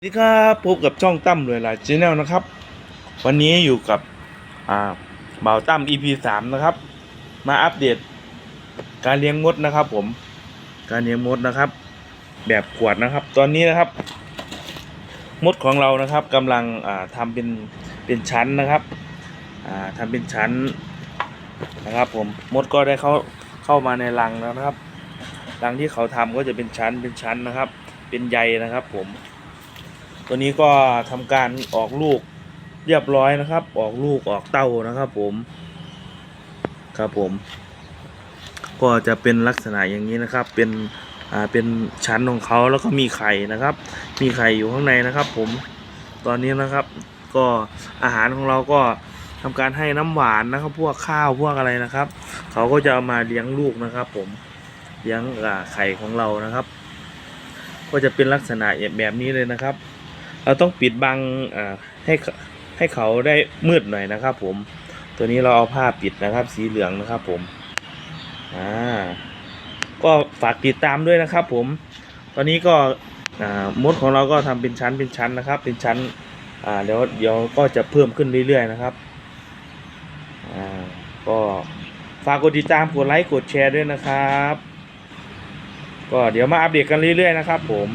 สวัสดีครับพบกับช่องตั้มเลยหลายชแนลนะครับ วันนี้อยู่กับอ่าบ่าวตั้ม EP สามนะครับ มาอัปเดตการเลี้ยงมดนะครับ ผม การเลี้ยงมดนะครับ แบบขวดนะครับ ตอนนี้นะครับ มดของเรานะครับกำลังอ่าทำเป็นเป็นชั้นนะครับอ่าทำเป็นชั้นนะครับ ผมมดก็ได้เข้าเข้ามาในรังแล้วนะครับรังที่เขาทำก็จะเป็นชั้นเป็นชั้นนะครับ เป็นใยนะครับ ผม ตัวนี้ก็ทำการออกลูกเรียบร้อยนะครับ ออกลูกออกเต้านะครับผม ครับผม ก็จะเป็นลักษณะอย่างนี้นะครับ เป็นอ่าเป็นชั้นของเขาแล้วก็มีไข่นะครับ มีไข่อยู่ข้างในนะครับ ผม ตอนนี้นะครับ ก็อาหารของเราก็ทำการให้น้ำหวานนะครับ พวกข้าวพวกอะไรนะครับ เขาก็จะเอามาเลี้ยงลูกนะครับ ผมเลี้ยงอ่าไข่ของเรานะครับ ก็จะเป็นลักษณะแบบนี้เลยนะครับ เราต้องปิดบังให้ให้เขาได้มืดหน่อยนะครับ ผม ตัวนี้เราเอาผ้าปิดนะครับ สีเหลืองนะครับ ผมอ่าก็ฝากติดตามด้วยนะครับ ผม ตอนนี้ก็มดของเราก็ทำเป็นชั้นเป็นชั้นนะครับ เป็นชั้นอ่าเดี๋ยวเดี๋ยวก็จะเพิ่มขึ้นเรื่อยๆนะครับอ่าก็ฝากกดติดตามกดไลค์กดแชร์ด้วยนะครับ ก็เดี๋ยวมาอัปเดตกันเรื่อยๆนะครับ ผม